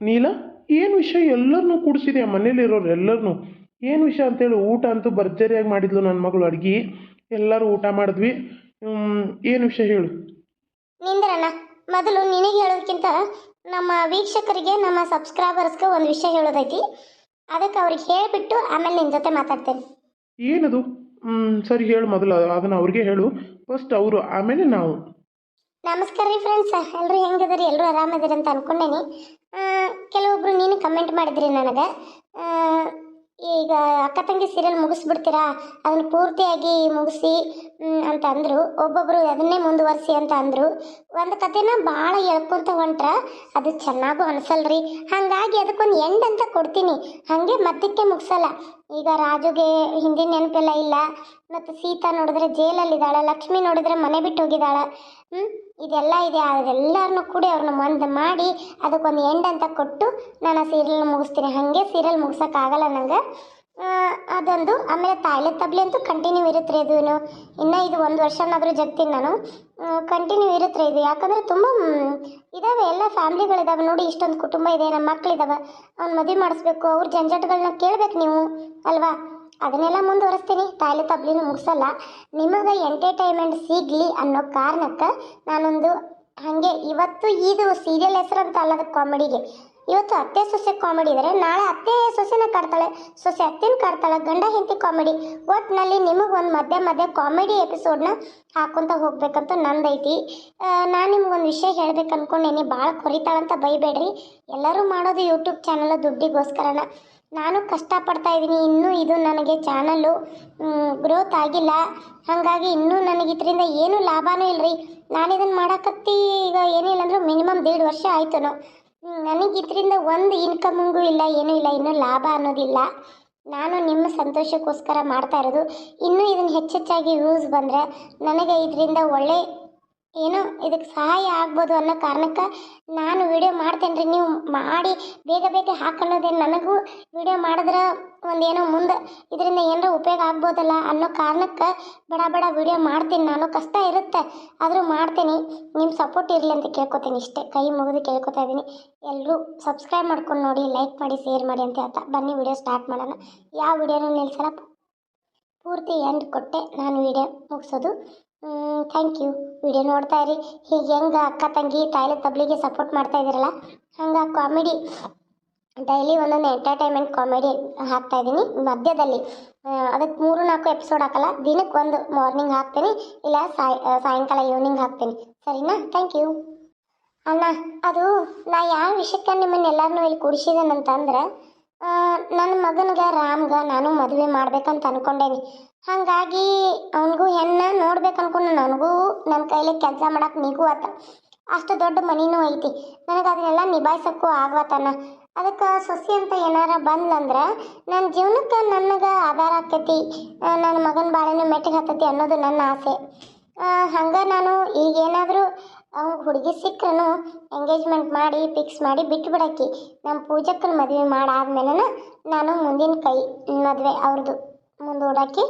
ನೀಲ ಏನು ವಿಷಯ ಎಲ್ಲರನ್ನೂ ಕೂಡಿಸಿದೆ ಮನೇಲಿರೋರು ಎಲ್ಲರನ್ನೂ ಏನು ವಿಷಯ ಅಂತೇಳಿ ಊಟ ಅಂತೂ ಭರ್ಜರಿಯಾಗಿ ಮಾಡಿದ್ಲು ನನ್ನ ಮಗಳು ಅಡುಗೆ. ಎಲ್ಲರೂ ಊಟ ಮಾಡಿದ್ವಿ. ಏನು ವಿಷಯ ಹೇಳು? ನಿಂದ್ರಣ್ಣ ಮೊದಲು ನಿನಗೆ ಹೇಳೋದಕ್ಕಿಂತ ನಮ್ಮ ವೀಕ್ಷಕರಿಗೆ ನಮ್ಮ ಸಬ್ಸ್ಕ್ರೈಬರ್ಸ್ಗೆ ಒಂದು ವಿಷಯ ಹೇಳೋದೈತಿ. ಅದಕ್ಕೆ ಅವ್ರಿಗೆ ಹೇಳಿಬಿಟ್ಟು ಆಮೇಲೆ ನಿನ್ನ ಜೊತೆ ಮಾತಾಡ್ತೇನೆ. ಏನದು? ಸರಿ ಹೇಳು ಮೊದಲು ಅದನ್ನು ಅವ್ರಿಗೆ ಹೇಳು. ಫಸ್ಟ್ ಅವರು ಆಮೇಲೆ ನಾವು. ನಮಸ್ಕಾರ ರೀ ಫ್ರೆಂಡ್ಸ್ ಎಲ್ಲರೂ ಹೆಂಗದಿರಿ ಎಲ್ಲರೂ ಆರಾಮದಿರಿ ಅಂತ ಅನ್ಕೊಂಡೇನಿ. ಆ, ಕೆಲವೊಬ್ರು ನೀನು ಕಮೆಂಟ್ ಮಾಡಿದ್ರಿ ನನಗೆ. ಈಗ ಅಕ್ಕ ತಂಗಿ ಸೀರಿಯಲ್ ಮುಗಿಸ್ಬಿಡ್ತೀರಾ? ಅದನ್ನು ಪೂರ್ತಿಯಾಗಿ ಮುಗಿಸಿ ಅಂತ ಅಂದರು. ಒಬ್ಬೊಬ್ಬರು ಅದನ್ನೇ ಮುಂದುವರಿಸಿ ಅಂತ ಅಂದರು. ಒಂದು ಕಥೆನ ಭಾಳ ಹೇಳ್ಕೊಂತ ಹೊಂಟ್ರ ಅದು ಚೆನ್ನಾಗೂ ಅನ್ಸಲ್ರಿ. ಹಾಗಾಗಿ ಅದಕ್ಕೊಂದು ಎಂಡ್ ಅಂತ ಕೊಡ್ತೀನಿ. ಹಾಗೆ ಮತ್ತಕ್ಕೆ ಮುಗಿಸಲ್ಲ. ಈಗ ರಾಜುಗೆ ಹಿಂದಿನ ನೆನಪೆಲ್ಲ ಇಲ್ಲ. ಮತ್ತು ಸೀತಾ ನೋಡಿದ್ರೆ ಜೈಲಲ್ಲಿದ್ದಾಳೆ. ಲಕ್ಷ್ಮಿ ನೋಡಿದ್ರೆ ಮನೆ ಬಿಟ್ಟು ಹೋಗಿದ್ದಾಳೆ. ಹ್ಞೂ ಇದೆಲ್ಲ ಇದೆ, ಅದೆಲ್ಲರನ್ನೂ ಕೂಡಿ ಅವ್ರನ್ನ ಒಂದು ಮಾಡಿ ಅದಕ್ಕೊಂದು ಎಂಡ್ ಅಂತ ಕೊಟ್ಟು ನಾನು ಆ ಸೀರಿಯಲ್ ಮುಗಿಸ್ತೀನಿ. ಹಾಗೆ ಸೀರಿಯಲ್ ಮುಗ್ಸೋಕ್ಕಾಗಲ್ಲ ನಂಗೆ. ಅದೊಂದು, ಆಮೇಲೆ ತಾಯ್ಲೆ ತಬ್ಲಿ ಅಂತೂ ಕಂಟಿನ್ಯೂ ಇರುತ್ತೆ ರೀ ಇದು ಇನ್ನು ಇದು ಒಂದು ವರ್ಷನಾದರೂ ಜಗ್ತೀನಿ ನಾನು. ಕಂಟಿನ್ಯೂ ಇರುತ್ತೆ ಇದು. ಯಾಕಂದರೆ ತುಂಬ ಇದಾವೆ ಎಲ್ಲ ಫ್ಯಾಮ್ಲಿಗಳಿದಾವೆ. ನೋಡಿ, ಇಷ್ಟೊಂದು ಕುಟುಂಬ ಇದೆ, ನಮ್ಮ ಮಕ್ಕಳಿದಾವೆ ಅವ್ನು ಮದುವೆ ಮಾಡಿಸ್ಬೇಕು, ಅವ್ರ ಜಂಜಾಟಗಳನ್ನ ಕೇಳ್ಬೇಕು ನೀವು, ಅಲ್ವಾ? ಅದನ್ನೆಲ್ಲ ಮುಂದುವರಿಸ್ತೀನಿ. ತಾಯಿಲು ತಬ್ಲಿನೂ ಮುಗಿಸಲ್ಲ. ನಿಮಗೆ ಎಂಟರ್ಟೈನ್ಮೆಂಟ್ ಸಿಗಲಿ ಅನ್ನೋ ಕಾರಣಕ್ಕೆ ನಾನೊಂದು ಹಾಗೆ ಇವತ್ತು ಇದು ಸೀರಿಯಲ್ ಹೆಸರು ಅಂತ ಅಲ್ಲದ ಕಾಮಿಡಿಗೆ ಇವತ್ತು ಅತ್ತೆ ಸೊಸೆ ಕಾಮಿಡಿ ಇದ್ದಾರೆ ನಾಳೆ ಅತ್ತೆ ಸೊಸೆನ ಕಾಡ್ತಾಳೆ, ಸೊಸೆ ಅತ್ತೆನ ಕಾಡ್ತಾಳೆ, ಗಂಡ ಹೆಂಡತಿ ಕಾಮಿಡಿ ಒಟ್ಟಿನಲ್ಲಿ ನಿಮಗೆ ಒಂದು ಮಧ್ಯ ಮಧ್ಯ ಕಾಮಿಡಿ ಎಪಿಸೋಡ್ನ ಹಾಕೊತ ಹೋಗ್ಬೇಕಂತ ನಂದೈತಿ. ನಾನು ನಿಮ್ಗೊಂದು ವಿಷಯ ಹೇಳ್ಬೇಕು ಅಂದ್ಕೊಂಡೇನಿ ಭಾಳ ಕೊರಿತಾಳಂತ ಬೈಬೇಡ್ರಿ. ಎಲ್ಲರೂ ಮಾಡೋದು ಯೂಟ್ಯೂಬ್ ಚಾನಲ್ ದುಡ್ಡಿಗೋಸ್ಕರನ. ನಾನು ಕಷ್ಟಪಡ್ತಾ ಇದ್ದೀನಿ, ಇನ್ನೂ ಇದು ನನಗೆ ಚಾನಲ್ಲು ಗ್ರೋತ್ ಆಗಿಲ್ಲ. ಹಾಗಾಗಿ ಇನ್ನೂ ನನಗೆ ಇದರಿಂದ ಏನೂ ಇಲ್ಲ ಇಲ್ಲರಿ ನಾನು ಇದನ್ನು ಮಾಡಕತ್ತಿ ಈಗ ಏನಿಲ್ಲ ಅಂದರೂ ಮಿನಿಮಮ್ ದೇಡ್ ವರ್ಷ ಆಯಿತು ನನಗೆ ಇದರಿಂದ ಒಂದು ಇನ್ಕಮಿಂಗೂ ಇಲ್ಲ, ಏನೂ ಇಲ್ಲ, ಇನ್ನೂ ಲಾಭ ಅನ್ನೋದಿಲ್ಲ. ನಾನು ನಿಮ್ಮ ಸಂತೋಷಕ್ಕೋಸ್ಕರ ಮಾಡ್ತಾ ಇರೋದು. ಇನ್ನೂ ಇದನ್ನು ಹೆಚ್ಚೆಚ್ಚಾಗಿ ವ್ಯೂಸ್ ಬಂದರೆ ನನಗೆ ಇದರಿಂದ ಒಳ್ಳೆ ಏನೋ ಇದಕ್ಕೆ ಸಹಾಯ ಆಗ್ಬೋದು ಅನ್ನೋ ಕಾರಣಕ್ಕೆ ನಾನು ವಿಡಿಯೋ ಮಾಡ್ತೇನೆ ರೀ ನೀವು ಮಾಡಿ ಬೇಗ ಬೇಗ ಹಾಕೊಳ್ಳೋದೇನು ನನಗೂ ವಿಡಿಯೋ ಮಾಡಿದ್ರೆ ಒಂದು ಏನೋ ಮುಂದೆ ಇದರಿಂದ ಏನಾರ ಉಪಯೋಗ ಆಗ್ಬೋದಲ್ಲ ಅನ್ನೋ ಕಾರಣಕ್ಕೆ ಬಡ ಬಡ ವಿಡಿಯೋ ಮಾಡ್ತೀನಿ. ನಾನು ಕಷ್ಟ ಇರುತ್ತೆ, ಆದರೂ ಮಾಡ್ತೀನಿ. ನಿಮ್ಮ ಸಪೋರ್ಟ್ ಇರಲಿ ಅಂತ ಕೇಳ್ಕೊತೀನಿ ಇಷ್ಟೇ. ಕೈ ಮುಗಿದು ಕೇಳ್ಕೊತಾ ಇದ್ದೀನಿ ಎಲ್ಲರೂ ಸಬ್ಸ್ಕ್ರೈಬ್ ಮಾಡ್ಕೊಂಡು ನೋಡಿ ಲೈಕ್ ಮಾಡಿ ಶೇರ್ ಮಾಡಿ ಅಂತ ಹೇಳ್ತಾ ಬನ್ನಿ ವಿಡಿಯೋ ಸ್ಟಾರ್ಟ್ ಮಾಡೋಣ. ಯಾವ ವಿಡಿಯೋನೂ ನಿಲ್ಸಲ್ಲ. ಪೂರ್ತಿ ಎಂಡ್ ಕೊಟ್ಟೆ ನಾನು ವಿಡಿಯೋ ಮುಗಿಸೋದು. ಥ್ಯಾಂಕ್ ಯು ವಿಡಿಯೋ ನೋಡ್ತಾ ಇರಿ. ಹೀಗೆ ಹೆಂಗೆ ಅಕ್ಕ ತಂಗಿ, ತಾಯಿಲೆ ತಬ್ಲಿಗೆ ಸಪೋರ್ಟ್ ಮಾಡ್ತಾ ಇದ್ದೀರಲ್ಲ, ಹಂಗೆ ಕಾಮಿಡಿ ಡೈಲಿ ಒಂದೊಂದು ಎಂಟರ್ಟೈನ್ಮೆಂಟ್ ಕಾಮಿಡಿ ಹಾಕ್ತಾ ಇದ್ದೀನಿ. ಮಧ್ಯದಲ್ಲಿ ಅದಕ್ಕೆ ಮೂರು ನಾಲ್ಕು ಎಪಿಸೋಡ್ ಹಾಕಲ್ಲ ದಿನಕ್ಕೆ ಒಂದು ಮಾರ್ನಿಂಗ್ ಹಾಕ್ತೀನಿ, ಇಲ್ಲ ಸಾಯ್ ಸಾಯಂಕಾಲ ಈವ್ನಿಂಗ್ ಹಾಕ್ತೀನಿ. ಸರಿನಾ? ಥ್ಯಾಂಕ್ ಯು ಅಣ್ಣ, ಅದು ನಾ ಯಾವ ವಿಷಯಕ್ಕೆ ನಿಮ್ಮನ್ನೆಲ್ಲರನ್ನೂ ಇಲ್ಲಿ ಕೂಡಿಸಿದೇನಂತಂದ್ರೆ ನನ್ನ ಮಗನಿಗೆ ರಾಮ್ಗೆ ನಾನು ಮದುವೆ ಮಾಡ್ಬೇಕಂತ ಅನ್ಕೊಂಡೇನಿ. ಹಾಗಾಗಿ ಅವನಿಗೂ ಹೆಣ್ಣ ನೋಡ್ಬೇಕು ಅನ್ಕೊಂಡು ನನಗೂ ನನ್ನ ಕೈಲಿ ಕೆಲಸ ಮಾಡಕ್ಕೆ ನಿಗೂ ಆತ. ಅಷ್ಟು ದೊಡ್ಡ ಮನಿನೂ ಐತಿ. ನನಗೆ ಅದನ್ನೆಲ್ಲ ನಿಭಾಯಿಸೋಕ್ಕೂ ಆಗ್ವತನ. ಅದಕ್ಕೆ ಸೊಸೆ ಅಂತ ಏನಾರ ಬಂದ್ಲಂದ್ರೆ ನನ್ನ ಜೀವನಕ್ಕೆ ನನಗೆ ಆಧಾರ ಆಗ್ತೈತಿ ನನ್ನ ಮಗನ ಬಾಳೆನೂ ಮೆಟ್ಟಿಗೆ ಹತ್ತೈತಿ ಅನ್ನೋದು ನನ್ನ ಆಸೆ. ಹಂಗೆ ನಾನು ಈಗೇನಾದರೂ ಅವ್ನ ಹುಡುಗಿ ಸಿಕ್ಕರೂ ಎಂಗೇಜ್ಮೆಂಟ್ ಮಾಡಿ ಫಿಕ್ಸ್ ಮಾಡಿ ಬಿಟ್ಟು ಬಿಡಾಕಿ ನಮ್ಮ ಪೂಜಕ್ಕನ ಮದುವೆ ಮಾಡಾದ್ಮೇಲೆ ನಾನು ಮುಂದಿನ ಕೈ ಮದುವೆ ಅವ್ರದ್ದು ಮುಂದೂಡಾಕಿ.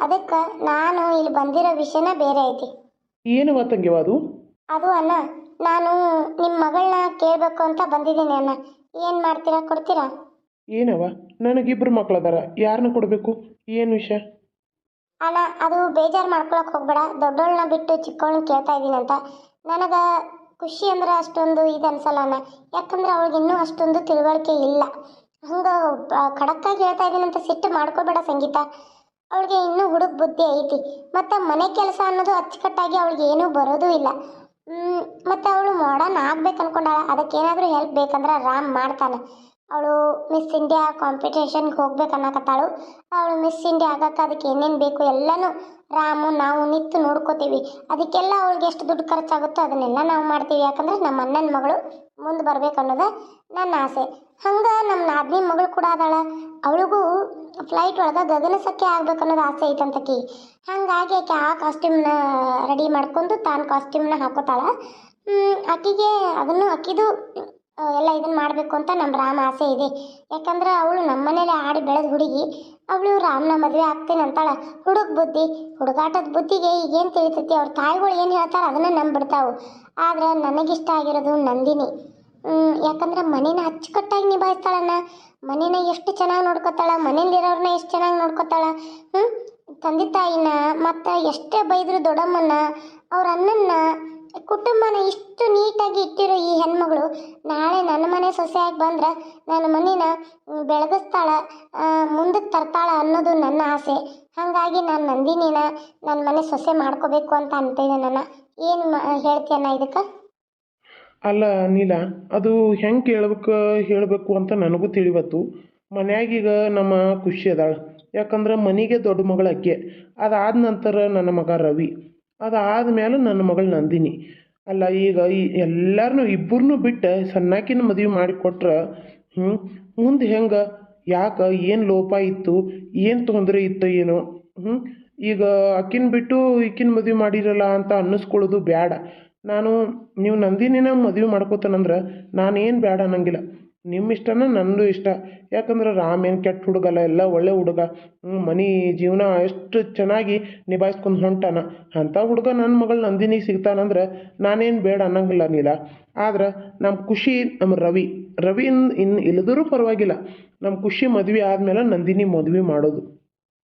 ಅದಕ್ಕೆ ನಾನು ಇಲ್ಲಿ ಬಂದಿರೋ ವಿಷಯನ ಬೇರೆ ಐತಿ. ಏನು ತಂಗಿವ ಅದು ಅದು ಅಣ್ಣ ನಾನು ನಿಮ್ಮ ಮಗಳನ್ನ ಕೇಳಬೇಕು ಅಂತ ಬಂದಿದ್ದೀನಿ ಅಣ್ಣ. ಏನು ಮಾಡ್ತೀರಾ ಕೊಡ್ತೀರಾ? ಏನವ ನನಗಿಬ್ರು ಅದಾರ ಯಾರನ್ನ ಕೊಡಬೇಕು? ಏನು ವಿಷಯ? ಅಣ್ಣ ಅದು ಬೇಜಾರು ಮಾಡ್ಕೊಳಕ್ಕೆ ಹೋಗ್ಬೇಡ. ದೊಡ್ಡೋಳನ್ನ ಬಿಟ್ಟು ಚಿಕ್ಕವಳನ್ನ ಕೇಳ್ತಾ ಇದ್ದೀನಿ ಅಂತ ನನಗೆ ಖುಷಿ ಅಂದ್ರೆ ಅಷ್ಟೊಂದು ಇದು ಅನ್ಸಲ್ಲ ಅಣ್ಣ. ಯಾಕಂದ್ರೆ ಅವಳಿಗೆ ಇನ್ನೂ ಅಷ್ಟೊಂದು ತಿಳುವಳಿಕೆ ಇಲ್ಲ. ಹಂಗೆ ಖಡಕ್ಕಾಗಿ ಹೇಳ್ತಾ ಇದ್ದೀನಂತ ಸಿಟ್ಟು ಮಾಡ್ಕೋಬೇಡ ಸಂಗೀತ. ಅವಳಿಗೆ ಇನ್ನೂ ಹುಡುಗ ಬುದ್ಧಿ ಐತಿ. ಮತ್ತು ಮನೆ ಕೆಲಸ ಅನ್ನೋದು ಅಚ್ಚುಕಟ್ಟಾಗಿ ಅವಳಿಗೆ ಏನೂ ಬರೋದೂ ಇಲ್ಲ. ಮತ್ತು ಅವಳು ಮಾಡರ್ನ್ ಆಗ್ಬೇಕು ಅನ್ಕೊಂಡಾಳ. ಅದಕ್ಕೇನಾದರೂ ಹೆಲ್ಪ್ ಬೇಕಂದ್ರೆ ರಾಮ್ ಮಾಡ್ತಾನೆ. ಅವಳು ಮಿಸ್ ಇಂಡಿಯಾ ಕಾಂಪಿಟೇಷನ್ಗೆ ಹೋಗ್ಬೇಕು ಅನ್ನಕತ್ತಾಳು. ಅವಳು ಮಿಸ್ ಇಂಡಿಯಾ ಆಗಕ್ಕೆ ಅದಕ್ಕೆ ಏನೇನು ಬೇಕು ಎಲ್ಲನೂ ರಾಮು, ನಾವು ನಿಂತು ನೋಡ್ಕೋತೀವಿ. ಅದಕ್ಕೆಲ್ಲ ಅವಳಿಗೆ ಎಷ್ಟು ದುಡ್ಡು ಖರ್ಚಾಗುತ್ತೋ ಅದನ್ನೆಲ್ಲ ನಾವು ಮಾಡ್ತೀವಿ. ಯಾಕಂದ್ರೆ ನಮ್ಮ ಅಣ್ಣನ ಮಗಳು ಮುಂದೆ ಬರ್ಬೇಕು ಅನ್ನೋದು ನನ್ನ ಆಸೆ. ಹಂಗೆ ನಮ್ಮ ನಾದಿನಿ ಮಗಳು ಕೂಡ ಅದಾಳ. ಅವಳಿಗೂ ಫ್ಲೈಟ್ ಒಳಗೆ ಗಗನ ಸಖ್ಯ ಆಗ್ಬೇಕು ಅನ್ನೋದು ಆಸೆ ಐತಂತಕಿ ಹಾಗಾಗಿ ಆಕೆ ಆ ಕಾಸ್ಟ್ಯೂಮ್ನ ರೆಡಿ ಮಾಡ್ಕೊಂಡು ತಾನು ಕಾಸ್ಟ್ಯೂಮ್ನ ಹಾಕೋತಾಳ. ಆಕೆಗೆ ಅದನ್ನು, ಆಕಿದು ಎಲ್ಲ ಇದನ್ನ ಮಾಡಬೇಕು ಅಂತ ನಮ್ಮ ರಾಮ ಆಸೆ ಇದೆ. ಯಾಕಂದ್ರೆ ಅವಳು ನಮ್ಮ ಮನೇಲಿ ಆಡಿ ಬೆಳೆದ ಹುಡುಗಿ, ಅವಳು ರಾಮನ ಮದುವೆ ಆಗ್ತೀನಿ ಅಂತಾಳೆ. ಹುಡುಗ ಬುದ್ಧಿ, ಹುಡುಗಾಟದ ಬುದ್ಧಿಗೆ ಈಗೇನು ತಿಳಿತೈತಿ? ಅವ್ರ ತಾಯಿಗಳು ಏನು ಹೇಳ್ತಾರೆ ಅದನ್ನ ನಂಬಿಡ್ತಾವು. ಆದ್ರೆ ನನಗಿಷ್ಟ ಆಗಿರೋದು ನಂದಿನಿ. ಯಾಕಂದ್ರೆ ಮನೇನ ಅಚ್ಚುಕಟ್ಟಾಗಿ ನಿಭಾಯಿಸ್ತಾಳಣ್ಣ ಮನೇನ ಎಷ್ಟು ಚೆನ್ನಾಗಿ ನೋಡ್ಕೊತಾಳ ಮನೇಲಿರೋರನ್ನ ಎಷ್ಟು ಚೆನ್ನಾಗಿ ನೋಡ್ಕೊತಾಳ. ಹ್ಞೂ ತಂದೆ ತಾಯಿನ ಮತ್ತು ಎಷ್ಟೇ ಬೈದ್ರು ದೊಡ್ಡಮ್ಮನ ಅವ್ರ ಅಣ್ಣನ್ನ ಕುಟುಂಬನ ಇಷ್ಟು ನೀಟಾಗಿ ಇಟ್ಟಿರೋ ಈ ಹೆಣ್ಮಗಳು ನಾಳೆ ನನ್ನ ಮನೆ ಸೊಸೆಯಾಗಿ ಬಂದ್ರೆ ನನ್ನ ಮನೇನ ಬೆಳಗಿಸ್ತಾಳ ಮುಂದಕ್ಕೆ ತರ್ತಾಳ ಅನ್ನೋದು ನನ್ನ ಆಸೆ. ಹಾಗಾಗಿ ನಾನು ನಂದಿನಿನ ನನ್ನ ಮನೆ ಸೊಸೆ ಮಾಡ್ಕೋಬೇಕು ಅಂತ ಅಂತಿದ್ದೆ ನನ್ನ ಏನು ಹೇಳ್ತೀಯಣ್ಣ ಇದಕ್ಕೆ? ಅಲ್ಲ ನೀಲ, ಅದು ಹೆಂಗೆ ಹೇಳ್ಬೇಕು ಹೇಳಬೇಕು ಅಂತ ನನಗೂ ತಿಳಿವತ್ತು. ಮನ್ಯಾಗೀಗ ನಮ್ಮ ಖುಷಿ ಅದಾಳ. ಯಾಕಂದ್ರೆ ಮನೆಗೆ ದೊಡ್ಡ ಮಗಳಕ್ಕೆ ಅದಾದ ನಂತರ ನನ್ನ ಮಗ ರವಿ. ಅದಾದ ಮೇಲೆ ನನ್ನ ಮಗಳು ನಂದಿನಿ. ಅಲ್ಲ, ಈಗ ಈ ಎಲ್ಲರನ್ನೂ ಇಬ್ಬರನ್ನೂ ಬಿಟ್ಟು ಸಣ್ಣಾಕಿನ ಮದುವೆ ಮಾಡಿಕೊಟ್ರೆ ಹ್ಞೂ ಮುಂದೆ ಹೆಂಗೆ, ಯಾಕೆ, ಏನು ಲೋಪ ಇತ್ತು, ಏನು ತೊಂದರೆ ಇತ್ತು ಏನೋ ಹ್ಞೂ ಈಗ ಅಕ್ಕಿನ ಬಿಟ್ಟು ಈಕಿನ ಮದುವೆ ಮಾಡಿರಲ್ಲ ಅಂತ ಅನ್ನಿಸ್ಕೊಳ್ಳೋದು ಬೇಡ ನಾನು, ನೀವು ನಂದಿನಿನ ಮದುವೆ ಮಾಡ್ಕೋತಾನಂದ್ರೆ ನಾನೇನು ಬೇಡ ಅನ್ನಂಗಿಲ್ಲ. ನಿಮ್ಮ ಇಷ್ಟನ ನಂದು ಇಷ್ಟ. ಯಾಕಂದ್ರೆ ರಾಮ್ ಏನು ಕೆಟ್ಟ ಹುಡುಗಲ್ಲ ಎಲ್ಲ ಒಳ್ಳೆ ಹುಡುಗ. ಹ್ಞೂ ಮನೆ ಜೀವನ ಎಷ್ಟು ಚೆನ್ನಾಗಿ ನಿಭಾಯಿಸ್ಕೊಂಡು ಹೊಂಟಾನ. ಅಂಥ ಹುಡುಗ ನನ್ನ ಮಗಳು ನಂದಿನಿಗೆ ಸಿಗ್ತಾನಂದ್ರೆ ನಾನೇನು ಬೇಡ ಅನ್ನಂಗಿಲ್ಲ ನೀಲ. ಆದ್ರೆ ನಮ್ಮ ಖುಷಿ ನಮ್ಮ ರವಿ. ರವಿ ಇನ್ನು ಇಲ್ಲದರೂ ಪರವಾಗಿಲ್ಲ. ನಮ್ಮ ಖುಷಿ ಮದುವೆ ಆದಮೇಲೆ ನಂದಿನಿ ಮದುವೆ ಮಾಡೋದು.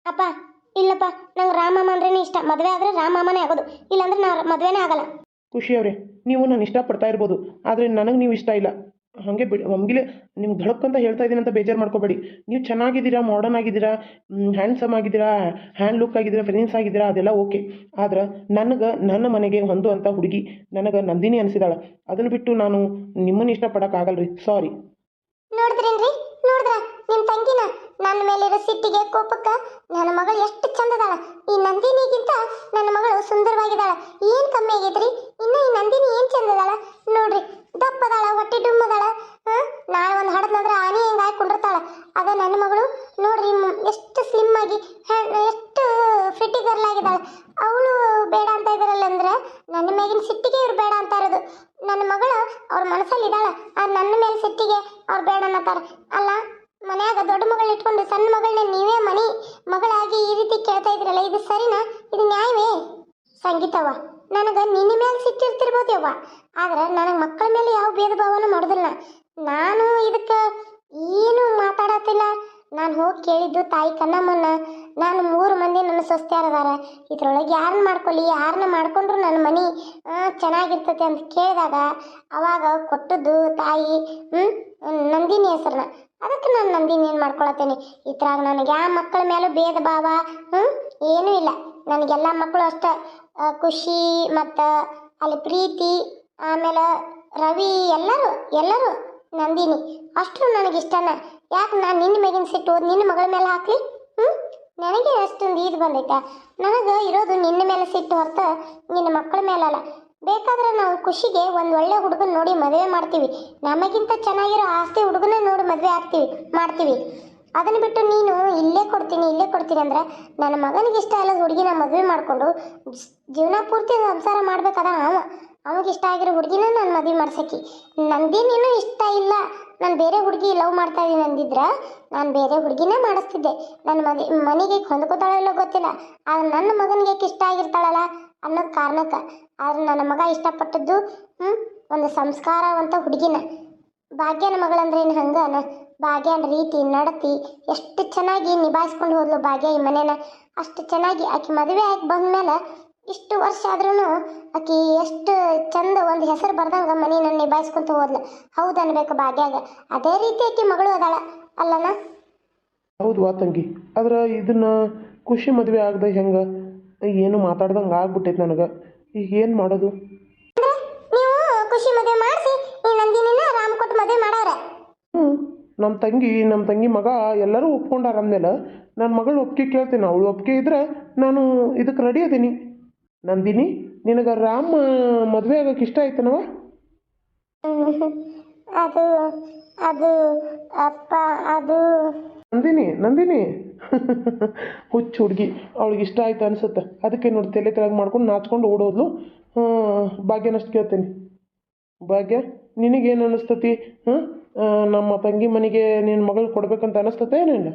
ಅಪ್ಪ ಇಲ್ಲಪ್ಪ ನಂಗೆ ರಾಮಮ್ಮ ಇಷ್ಟ. ಮದುವೆ ಆದರೆ ರಾಮಮ್ಮನೇ ಆಗೋದು. ಇಲ್ಲಾಂದ್ರೆ ನಾ ಮದುವೆನೇ ಆಗಲ್ಲ. ಖುಷಿ ಅವರೇ ನೀವು ನಾನು ಇಷ್ಟಪಡ್ತಾ ಇರ್ಬೋದು. ಆದರೆ ನನಗೆ ನೀವು ಇಷ್ಟ ಇಲ್ಲ. ಹಾಗೆ ಬಿಡಿ ಒಮ್ಗಿಲೆ ನಿಮ್ಗೆ ಧಡಕ್ ಅಂತ ಹೇಳ್ತಾ ಇದ್ದೀನಿ ಅಂತ ಬೇಜಾರು ಮಾಡ್ಕೋಬೇಡಿ. ನೀವು ಚೆನ್ನಾಗಿದ್ದೀರಾ ಮಾಡರ್ನ್ ಆಗಿದ್ದೀರಾ ಹ್ಯಾಂಡ್ಸಮ್ ಆಗಿದ್ದೀರಾ ಹ್ಯಾಂಡ್ ಲುಕ್ ಆಗಿದ್ದೀರಾ ಫ್ರೆಂಡ್ಸ್ ಆಗಿದ್ದೀರಾ, ಅದೆಲ್ಲ ಓಕೆ ಆದ್ರೆ ನನಗೆ ನನ್ನ ಮನೆಗೆ ಹೊಂದುವಂಥ ಹುಡುಗಿ ನನಗೆ ನಂದಿನಿ ಅನಿಸಿದಾಳ. ಅದನ್ನು ಬಿಟ್ಟು ನಾನು ನಿಮ್ಮನ್ನು ಇಷ್ಟಪಡೋಕ್ಕಾಗಲ್ಲ ರೀ ಸಾರಿ ನೋಡಿದ್ರೇನ್ರಿ? ನೋಡಿದ್ರ? ನಿಮ್ಮ ತಂಗಿನ ನನ್ನ ಮೇಲಿರೋ ಸಿಟ್ಟಿಗೆ ಕೋಪಕ್ಕ ನನ್ನ ಮಗಳು ಎಷ್ಟು ಚಂದದಾಳ. ಈ ನಂದಿನಿಗಿಂತ ನನ್ನ ಮಗಳು ಸುಂದರವಾಗಿದ್ದಾಳ ಏನ್ ಕಮ್ಮಿ ಆಗೈತ್ರಿ? ಇನ್ನ ಈ ನಂದಿನಿ ಏನ್ ಚಂದದಾಳ? ನೋಡ್ರಿ ದಪ್ಪದಾಳ, ಹೊಟ್ಟೆ ಡುಮ್ಮದಾಳ ನಾಳೆ ಒಂದು ಹಡದ್ನಂದ್ರೆ ಆನೆ ಹೆಂಗಾಗಿ ಕುಂಡಿರ್ತಾಳ ಅದ ನನ್ನ ಮಗಳು. ನೋಡ್ರಿ ಎಷ್ಟು ಸ್ಲಿಮ್ ಆಗಿ ಹ್ಯಾ- ಎಷ್ಟು ಫಿಟಿ ಗರ್ಲ್ ಆಗಿದ್ದಾಳ ಅವಳು ಬೇಡ ಅಂತ ಇದಾರಲ್ಲ ಅಂದ್ರೆ ನನ್ನ ಮೇಗಿನ ಸಿಟ್ಟಿಗೆ ಇವ್ರು ಬೇಡ ಅಂತ ಇರೋದು ನನ್ನ ಮಗಳು ಅವ್ರ ಮನಸ್ಸಲ್ಲಿ ಇದ್ದಾಳ ಆ ನನ್ನ ಮೇಲೆ ಸಿಟ್ಟಿಗೆ ಅವ್ರು ಬೇಡ ಅನ್ನತ್ತಾರ ಅಲ್ಲ ಮನ್ಯಾಗ ದೊಡ್ಡ ಮಗಳನ್ನ ಇಟ್ಕೊಂಡು ಸಣ್ಣ ಮಗಳನ್ನ ನೀವೇ ಮನಿ ಮಗಳಾಗಿ ಈ ರೀತಿ ಕೇಳ್ತಾ ಇದ್ರಲ್ಲ ಇದು ಸರಿನಾ ಇದು ನ್ಯಾಯವೇ ಸಂಗೀತವ್ವ ನನಗೆ ನಿನ್ನ ಮೇಲೆ ಸಿಟ್ಟಿರ್ತಿರ್ಬೋದು ಯವ್ವ ಆದ್ರೆ ನನಗೆ ಮಕ್ಕಳ ಮೇಲೆ ಯಾವ ಭೇದ ಭಾವನೂ ಮಾಡೋದಿಲ್ಲ ನಾನು ಇದಕ್ಕೆ ಏನು ಮಾತಾಡತ್ತಿಲ್ಲ ನಾನು ಹೋಗಿ ಕೇಳಿದ್ದು ತಾಯಿ ಕನ್ನಮ್ಮನ್ನ ನಾನು ಮೂರು ಮಂದಿ ನನ್ನ ಸೊಸ್ತ್ಯಾರದಾರ ಇದ್ರೊಳಗೆ ಯಾರನ್ನ ಮಾಡ್ಕೊಳ್ಳಿ ಯಾರನ್ನ ಮಾಡ್ಕೊಂಡ್ರು ನನ್ನ ಮನೆ ಚೆನ್ನಾಗಿರ್ತೈತೆ ಅಂತ ಕೇಳಿದಾಗ ಅವಾಗ ಕೊಟ್ಟದ್ದು ತಾಯಿ ಹ್ಞೂ ನಂದಿನಿ ಹೆಸರನ್ನ. ಅದಕ್ಕೆ ನಾನು ನಂದಿನಿ ಏನು ಮಾಡ್ಕೊಳತ್ತೇನೆ? ಇದ್ರಾಗ ನನಗೆ ಯಾವ ಮಕ್ಕಳ ಮೇಲೂ ಭೇದ ಭಾವ ಹ್ಞೂ ಏನೂ ಇಲ್ಲ. ನನಗೆಲ್ಲ ಮಕ್ಕಳು ಅಷ್ಟೇ ಖುಷಿ ಮತ್ತು ಅಲ್ಲಿ ಪ್ರೀತಿ, ಆಮೇಲೆ ರವಿ, ಎಲ್ಲರೂ ಎಲ್ಲರೂ ನಂದಿನಿ. ಅಷ್ಟು ನನಗೆ ಇಷ್ಟನ? ಯಾಕೆ ನಾನು ನಿನ್ನ ಮೇಗಿನ ಸಿಟ್ಟು ನಿನ್ನ ಮಗಳ ಮೇಲೆ ಹಾಕ್ಲಿ? ಹ್ಞೂ ನನಗೆ ಅಷ್ಟೊಂದು ಇದು ಬಂದೈತೆ. ನನಗೆ ಇರೋದು ನಿನ್ನ ಮೇಲೆ ಸಿಟ್ಟು ಹೊರತು ನಿನ್ನ ಮಕ್ಕಳ ಮೇಲಲ್ಲ. ಬೇಕಾದ್ರೆ ನಾವು ಖುಷಿಗೆ ಒಂದು ಒಳ್ಳೆ ಹುಡುಗನ ನೋಡಿ ಮದುವೆ ಮಾಡ್ತೀವಿ. ನಮಗಿಂತ ಚೆನ್ನಾಗಿರೋ ಆಸ್ತಿ ಹುಡುಗನ ನೋಡಿ ಮದುವೆ ಆಗ್ತೀವಿ, ಮಾಡ್ತೀವಿ. ಅದನ್ನು ಬಿಟ್ಟು ನೀನು ಇಲ್ಲೇ ಕೊಡ್ತೀನಿ ಇಲ್ಲೇ ಕೊಡ್ತೀನಿ ಅಂದ್ರೆ ನನ್ನ ಮಗನಿಗೆ ಇಷ್ಟ ಇಲ್ಲ ಹುಡುಗಿನ ಮದುವೆ ಮಾಡಿಕೊಂಡು ಜೀವನ ಪೂರ್ತಿ ಸಂಸಾರ ಮಾಡ್ಬೇಕಾದ ಅವ, ಅವನಿಗೆ ಇಷ್ಟ ಆಗಿರೋ ಹುಡುಗಿನ ನಾನು ಮದುವೆ ಮಾಡ್ಸಕ್ಕಿ. ನಂದಿನೇನು ಇಷ್ಟ ಇಲ್ಲ. ನಾನು ಬೇರೆ ಹುಡುಗಿ ಲವ್ ಮಾಡ್ತಾ ಇದ್ದೀನಿ ಅಂದಿದ್ರೆ ನಾನು ಬೇರೆ ಹುಡುಗಿನೇ ಮಾಡಿಸ್ತಿದ್ದೆ. ನನ್ನ ಮದಿ, ಮನೆಗೆ ಹೊಂದ್ಕೋತಾಳೋ ಗೊತ್ತಿಲ್ಲ. ಆದ್ರೆ ನನ್ನ ಮಗನಿಗೆ ಇಷ್ಟ ಆಗಿರ್ತಾಳಲ್ಲ? ಅನ್ನೋದು ಕಾರಣಕ್ಕೆ. ಆದ್ರೆ ನನ್ನ ಮಗ ಇಷ್ಟಪಟ್ಟದ್ದು ಹ್ಞೂ ಒಂದು ಸಂಸ್ಕಾರವಂತ ಹುಡುಗಿನ. ಭಾಗ್ಯನ ಮಗಳಂದ್ರೆ ಏನು ಹಂಗನ ಭಾಗ್ಯನ ರೀತಿ, ನಡತಿ. ಎಷ್ಟು ಚೆನ್ನಾಗಿ ನಿಭಾಯಿಸ್ಕೊಂಡು ಹೋದ್ಲು ಭಾಗ್ಯ ಈ ಮನೇನ. ಅಷ್ಟು ಚೆನ್ನಾಗಿ ಆಕೆ ಮದುವೆ ಆಗಿ ಬಂದ್ಮೇಲೆ ಇಷ್ಟು ವರ್ಷ ಆದ್ರೂ ಆಕೆ ಎಷ್ಟು ಚಂದ ಒಂದು ಹೆಸರು ಬರ್ದಂಗೆ ಮನೇನ ನಿಭಾಯಿಸ್ಕೊಂತ ಹೋದ್ಲು. ಹೌದು ಅನ್ಬೇಕು ಭಾಗ್ಯಾಗ. ಅದೇ ರೀತಿ ಆಕಿ ಮಗಳು ಅದಾಳ. ಅಲ್ಲನ? ಹೌದು ವಾ ತಂಗಿ. ಆದ್ರೆ ಇದನ್ನ ಖುಷಿ ಮದುವೆ ಆಗದೆ ಹೆಂಗೆ? ಏನು ಮಾತಾಡ್ದಂಗೆ ಆಗ್ಬಿಟ್ಟೈತೆ ನನಗೆ. ಈಗ ಏನು ಮಾಡೋದು? ನೀವು ಖುಷಿ ಮದುವೆ ಮಾಡಿಸಿ ಈ ನಂದಿನಿನ ರಾಮ್ ಕೊಟ್ಟು ಮದುವೆ ಮಾಡವ್ರೆ. ಹ್ಞೂ ನಮ್ಮ ತಂಗಿ ನಮ್ಮ ತಂಗಿ ಮಗ ಎಲ್ಲರೂ ಒಪ್ಕೊಂಡಾರ ಅಂದಮೇಲೆ ನನ್ನ ಮಗಳು ಒಪ್ಪಿಗೆ ಕೇಳ್ತೀನಿ. ಅವಳು ಒಪ್ಪಿಗೆ ಇದ್ರೆ ನಾನು ಇದಕ್ಕೆ ರೆಡಿ ಅದೀನಿ. ನಂದಿನಿ ನಿನಗೆ ರಾಮ ಮದುವೆ ಆಗೋಕೆ ಇಷ್ಟ ಆಯ್ತನವ. ಅದು ಅದು ಅಪ್ಪ ಅದು ನಂದಿನಿ ನಂದಿನಿ. ಹುಚ್ಚು ಹುಡುಗಿ. ಅವಳಿಗೆ ಇಷ್ಟ ಆಯ್ತು ಅನ್ಸುತ್ತೆ. ಅದಕ್ಕೆ ನೋಡಿ, ತಲೆ ಕೆಳಗೆ ಮಾಡ್ಕೊಂಡು ನಾಚ್ಕೊಂಡು ಓಡೋದ್ಲು. ಭಾಗ್ಯನಷ್ಟು ಕೇಳ್ತೀನಿ. ಭಾಗ್ಯ, ನಿನಗೇನು ಅನಿಸ್ತತಿ? ಹಾಂ ನಮ್ಮ ತಂಗಿ ಮನೆಗೆ ನಿನ್ನ ಮಗಳು ಕೊಡ್ಬೇಕಂತ ಅನಿಸ್ತತೆ ಏನಿಲ್ಲ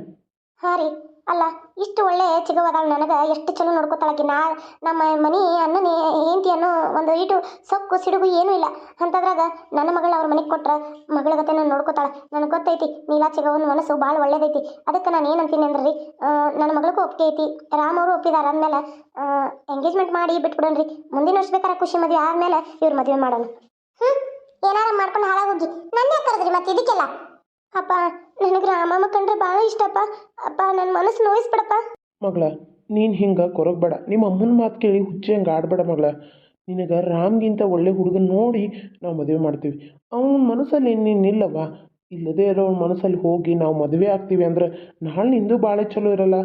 ಹಾಂ ರೀ. ಅಲ್ಲ, ಇಷ್ಟು ಒಳ್ಳೆ ಚಿಗವದಾಳ ನನಗೆ ಎಷ್ಟು ಚಲೋ ನೋಡ್ಕೊತಾಳಕಿ. ನಾ, ನಮ್ಮ ಮನೆ ಅಣ್ಣನ ಹೆಂಡತಿ ಅನ್ನೋ ಒಂದು ಇಟು, ಸೊಕ್ಕು ಸಿಡುಗು ಏನೂ ಇಲ್ಲ. ಅಂಥದ್ರಾಗ ನನ್ನ ಮಗಳು ಅವ್ರ ಮನೆಗೆ ಕೊಟ್ರೆ ಮಗಳ ಗತೆ ನಾನು ನೋಡ್ಕೊತಾಳ. ನನಗೆ ಗೊತ್ತೈತಿ, ನೀಲಾ ಚಿಗವನ ಮನಸ್ಸು ಭಾಳ ಒಳ್ಳೇದೈತಿ. ಅದಕ್ಕೆ ನಾನು ಏನಂತೀನಿ ಅಂದ್ರೆ ರೀ ನನ್ನ ಮಗಳಿಗೂ ಒಪ್ಪಿಗೆ ಐತಿ. ರಾಮ್ ಅವರು ಒಪ್ಪಿದಾರ ಅಂದಮೇಲೆ ಎಂಗೇಜ್ಮೆಂಟ್ ಮಾಡಿ ಬಿಟ್ಬಿಡೋಣ್ರಿ ಮುಂದಿನ ವರ್ಷ ಬೇಕಾರೆ ಖುಷಿ ಮದುವೆ ಆದಮೇಲೆ ಇವ್ರ ಮದುವೆ ಮಾಡೋಣ. ಹ್ಞೂ ಏನಾರ ಮಾಡ್ಕೊಂಡು ಹಾಳಾಗೋಗಿ. ನನ್ನ ಕರೆದ್ರಿ ಮತ್ತೆ ಇದಕ್ಕೆಲ್ಲ. ಅಪ್ಪ ನನಗೆ ರಾಮಮ್ಮ ಕಂಡ್ರೆ ಭಾಳ ಇಷ್ಟಪ್ಪ. ಅಪ್ಪ ನನ್ನ ಮನಸ್ಸು ನೋಯಿಸ್ಬಿಡಪ್ಪ. ಮಗಳ, ನೀನು ಹಿಂಗೆ ಕೊರಗಬೇಡ. ನಿಮ್ಮ ಅಮ್ಮನ ಮಾತು ಕೇಳಿ ಹುಚ್ಚಿ ಹಂಗೆ ಆಡಬೇಡ ಮಗಳ. ನಿನಗೆ ರಾಮ್ಗಿಂತ ಒಳ್ಳೆ ಹುಡುಗನ ನೋಡಿ ನಾವು ಮದುವೆ ಮಾಡ್ತೀವಿ. ಅವನ ಮನಸ್ಸಲ್ಲಿ ನೀನು ನಿಲ್ಲವ ಇಲ್ಲದೇ ಇರೋ ಮನಸ್ಸಲ್ಲಿ ಹೋಗಿ ನಾವು ಮದುವೆ ಆಗ್ತೀವಿ ಅಂದ್ರೆ ನಾಳೆ ನಿಂದು ಬಾಳೆ ಚಲೋ ಇರಲ್ಲ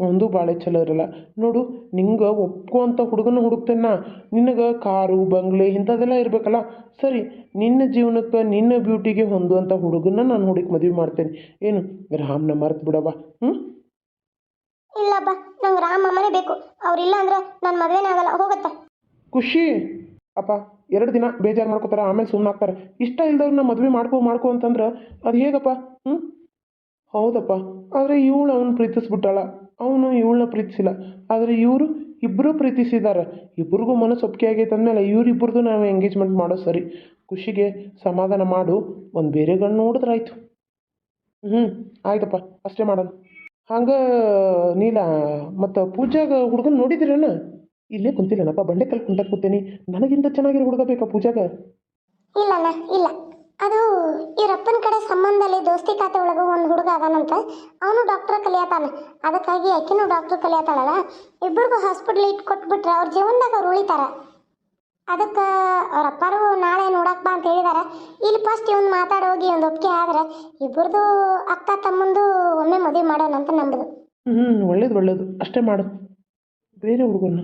ಒಂದು ಬಾಳೆ ಚಲೋ ಇರಲ್ಲ. ನೋಡು ನಿಂಗೆ ಒಪ್ಕೋ ಹುಡುಗನ ಹುಡುಕ್ತೇನ? ನಿನಗೆ ಕಾರು ಬಂಗ್ಲೆ ಇಂಥದ್ದೆಲ್ಲ ಇರಬೇಕಲ್ಲ. ಸರಿ ನಿನ್ನ ಜೀವನಕ್ಕೆ ನಿನ್ನ ಬ್ಯೂಟಿಗೆ ಹೊಂದುವಂಥ ಹುಡುಗನ ನಾನು ಹುಡುಕಿ ಮದುವೆ ಮಾಡ್ತೇನೆ. ಏನು ರಾಮನ ಮರ್ತು ಬಿಡವ ಹ್ಞೂ ಇಲ್ಲಪ್ಪ ನಂಗೆ ರಾಮಮ್ಮನೇ ಬೇಕು. ಅವ್ರಿಲ್ಲ ಅಂದ್ರೆ ನಾನು ಮದುವೆನೇ ಆಗಲ್ಲ ಹೋಗತ್ತ. ಖುಷಿ? ಅಪ್ಪ, ಎರಡು ದಿನ ಬೇಜಾರು ಮಾಡ್ಕೋತಾರೆ, ಆಮೇಲೆ ಸುಮ್ಮನೆ ಆಗ್ತಾರೆ. ಇಷ್ಟ ಇಲ್ದವ್ರನ್ನ ಮದುವೆ ಮಾಡ್ಕೊ ಮಾಡ್ಕೊ ಅಂತಂದ್ರೆ ಅದು ಹೇಗಪ್ಪ? ಹ್ಞೂ ಹೌದಪ್ಪ. ಆದರೆ ಇವಳು ಅವನು ಪ್ರೀತಿಸ್ಬಿಟ್ಟಾಳ. ಅವನು ಇವಳನ್ನ ಪ್ರೀತಿಸಿಲ್ಲ. ಆದರೆ ಇವರು ಇಬ್ಬರು ಪ್ರೀತಿಸಿದ್ದಾರೆ ಇಬ್ರಿಗೂ ಮನಸ್ಸು ಒಪ್ಪಿಗೆ ಆಗೈತೆ ಅಂದಮೇಲೆ ಇವರಿಬ್ಬರದು ನಾವು ಎಂಗೇಜ್ಮೆಂಟ್ ಮಾಡೋ ಸರಿ. ಖುಷಿಗೆ ಸಮಾಧಾನ ಮಾಡು. ಒಂದು ಬೇರೆ ಗಂಡು ನೋಡಿದ್ರೆ ಹ್ಞೂ ಆಯ್ತಪ್ಪ. ಅಷ್ಟೇ ಮಾಡೋಣ. ಹಂಗೆ, ನೀಲ, ಮತ್ತು ಪೂಜಾಗ ಹುಡುಗನ ನೋಡಿದಿರೇನ? ಇಲ್ಲೇ ಕುಂತಿಲ್ಲಲ್ಲಪ್ಪ ಬಂಡೆ ಕಲ್ ಕುಂತ ಕೂತೇನಿ. ನನಗಿಂತ ಚೆನ್ನಾಗಿರೋ ಹುಡುಗ ಬೇಕಾ ಪೂಜಾಗ? ಇಲ್ಲಣ್ಣ ಇಲ್ಲ. ಅದು ಇವರಪ್ಪನ ಕಡೆ ಸಂಬಂಧದಲ್ಲಿ ದೋಸ್ತಿ ಖಾತೆ ಒಳಗೆ ಒಂದು ಹುಡುಗ ಅದಾನಂತ. ಅವನು ಡಾಕ್ಟರ್ ಕಲಿಯತಾನ. ಅದಕ್ಕಾಗಿ ಆಕಿನೂ ಡಾಕ್ಟರ್ ಕಲಿಯತಾಳಲ್ಲ. ಇಬ್ಬರಿಗೂ ಹಾಸ್ಪಿಟ್ಲ್ ಇಟ್ಟು ಕೊಟ್ಬಿಟ್ರೆ ಅವ್ರ ಜೀವನದಾಗ ಅವ್ರು ಉಳಿತಾರ. ಅದಕ್ಕೆ ಅವ್ರ ಅಪ್ಪಾರು ನಾಳೆ ನೋಡಕ್ ಬಾ ಅಂತ ಹೇಳಿದಾರ. ಇಲ್ಲಿ ಫಸ್ಟ್ ಇವ್ನು ಮಾತಾಡೋಗಿ ಒಂದು ಒಪ್ಪಿಗೆ ಆದ್ರೆ ಇಬ್ಬರದು ಅಕ್ಕ ತಮ್ಮಂದು ಒಮ್ಮೆ ಮದುವೆ ಮಾಡೋಣ ಅಂತ ನಂಬುದು. ಹ್ಞೂ ಒಳ್ಳೇದು ಒಳ್ಳೇದು. ಅಷ್ಟೇ ಮಾಡು. ಬೇರೆ ಹುಡುಗನ್ನ.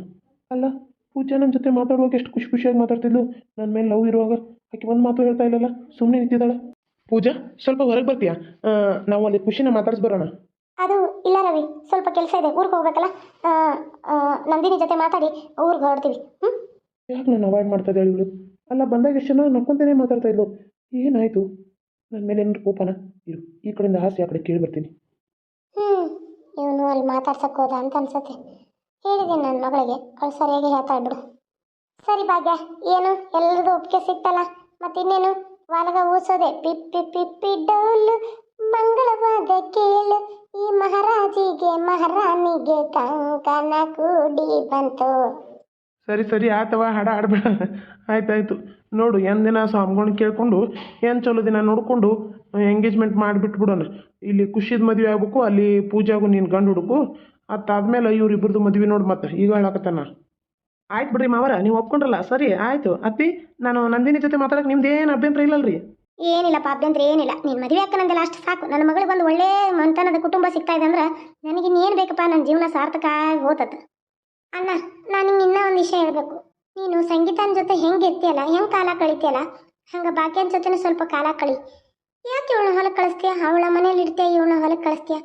ಅಲ್ಲ ಪೂಜಾ ನನ್ನ ಜೊತೆ ಮಾತಾಡುವಾಗ ಎಷ್ಟು ಖುಷಿ ಖುಷಿಯಾಗಿ ಮಾತಾಡ್ತಿದ್ಲು. ನನ್ನ ಮೇಲೆ ಲವ್ ಇರುವಾಗ ಆಕೆ ಒಂದು ಮಾತು ಹೇಳ್ತಾ ಇಲ್ಲಲ್ಲ ಸುಮ್ಮನೆ ನಿಂತಿದ್ದಾಳೆ. ಪೂಜಾ ಸ್ವಲ್ಪ ಹೊರಗೆ ಬರ್ತೀಯಾ? ನಾವು ಅಲ್ಲಿ ಖುಷಿನ ಮಾತಾಡ್ಸಿ ಬರೋಣ. ಅದು ಇಲ್ಲ ರವಿ ಸ್ವಲ್ಪ ಕೆಲಸ ಇದೆ ಊರಿಗೆ ಹೋಗ್ಬೇಕಲ್ಲ? ನಂದಿನಿ ಜೊತೆ ಮಾತಾಡಿ ಊರಿಗೆ ಹೊರಡ್ತೀವಿ. ಹ್ಞೂ ಯಾಕೆ ನಾನು ಅವಾಯ್ಡ್ ಮಾಡ್ತಾ ಇದ್ದಾಳೆ ಇವಳು? ಅಲ್ಲ ಬಂದಾಗ ಎಷ್ಟು ಜನ ನಕ್ಕೊಂತೇನೆ ಮಾತಾಡ್ತಾ ಇದ್ಲು. ಏನಾಯಿತು? ನನ್ನ ಮೇಲೆ ಏನಾದ್ರು ಕೋಪನ? ಇರು ಈ ಕಡೆಯಿಂದ ಆಸೆ ಆ ಕಡೆ ಕೇಳಿ ಬರ್ತೀನಿ. ಹ್ಞೂ ಇವನು ಅಲ್ಲಿ ಮಾತಾಡ್ಸಕ್ಕೆ ಹೋದ ಅಂತ ಅನ್ಸತ್ತೆ. ಹೇಳಿದ್ದೀನಿ ನನ್ನ ಮಗಳಿಗೆ. ಅವಳು ಸರಿಯಾಗಿ ಹೇಳ್ತಾಳೆ ಬಿಡು ಸರಿ ಭಾಗ್ಯ, ಏನು? ಎಲ್ಲರಿಗೂ ಒಪ್ಪಿಗೆ ಸಿಕ್ತಲ್ಲ ಮತ್ತಿನ್ನೇನು ವಾಲಗ ಊಸೋದೆ. ಪಿಪ್ಪಿ ಪಿಪ್ಪಿ ಡೋಲು. ಮಂಗಳವಾದ ಕೇಳು. ಈ ಮಹಾರಾಜಿಗೆ, ಮಹಾರಾಣಿಗೆ ಕಂಕನ ಕೂಡಿ ಬಂತು. ಸರಿ ಸರಿ ಆತವ ಹಾಡ ಹಾಡ್ಬೇಡ. ಆಯ್ತಾಯ್ತು. ನೋಡು ಎಂದಿನ ಸ್ವಾಮಿಗಳನ್ನ ಕೇಳಿಕೊಂಡು ಏನು ಚಲೋ ದಿನ ನೋಡಿಕೊಂಡು ಎಂಗೇಜ್ಮೆಂಟ್ ಮಾಡಿಬಿಟ್ಬಿಡೋಣ. ಇಲ್ಲಿ ಖುಷಿದ ಮದುವೆ ಆಗ್ಬೇಕು, ಅಲ್ಲಿ ಪೂಜಾಗೂ ನೀನು ಗಂಡು ಹುಡುಕು ಅತ್ತಾದ್ಮೇಲೆ ಇವ್ರಿಬ್ರದ್ದು ಮದುವೆ ನೋಡಿ ಮತ್ತೆ ಈಗ ಹೇಳಕತ್ತಾನ. ಆಯ್ತು ಬಿಡ್ರಿ ಮಾವರ, ನೀವು ಒಪ್ಕೊಂಡ್ರಲ್ಲ? ಸರಿ, ಆಯಿತು. ಅತ್ತಿ, ನಾನು ನಂದಿನಿ ಜೊತೆ ಮಾತಾಡಕ್ಕೆ ನಿಮ್ದು ಏನು ಅಭ್ಯಂತರ ಇಲ್ಲಲ್ರಿ? ಏನಿಲ್ಲಪ್ಪ, ಅಭ್ಯಂತರ ಏನಿಲ್ಲ. ನೀನು ಮದುವೆ ಅಕ್ಕನಂದೆಲ್ಲ ಅಷ್ಟು ಸಾಕು. ನನ್ನ ಮಗಳಿಗೆ ಬಂದು ಒಳ್ಳೆ ಮಂತನದ ಕುಟುಂಬ ಸಿಗ್ತಾ ಇದೆ ಅಂದ್ರೆ ನನಗೆ ಇನ್ನೇನ್ ಬೇಕಪ್ಪ? ನನ್ನ ಜೀವನ ಸಾರ್ಥಕ ಆಗಿ ಹೋತತ್. ಅಣ್ಣ, ನಾನು ನಿಂಗೆ ಇನ್ನೂ ಒಂದು ವಿಷಯ ಹೇಳಬೇಕು. ನೀನು ಸಂಗೀತನ ಜೊತೆ ಹೆಂಗೆ ಇರ್ತೀಯಲ್ಲ ಹೆಂಗೆ ಕಾಲ ಕಳಿತೀಯಲ್ಲ? ಹಂಗೆ ಬಾಕಿಯನ್ ಜೊತೆನೂ ಸ್ವಲ್ಪ ಕಾಲ ಕಳಿ. ಯಾಕೆ ಇವಳನ್ನ ಹೊಲಕ್ಕೆ ಕಳಿಸ್ತೀಯ? ಅವಳ ಮನೇಲಿ ಇರ್ತೀಯ ಇವಳನ್ನ ಹೊಲಕ್ಕೆ ಕಳಿಸ್ತೀಯ?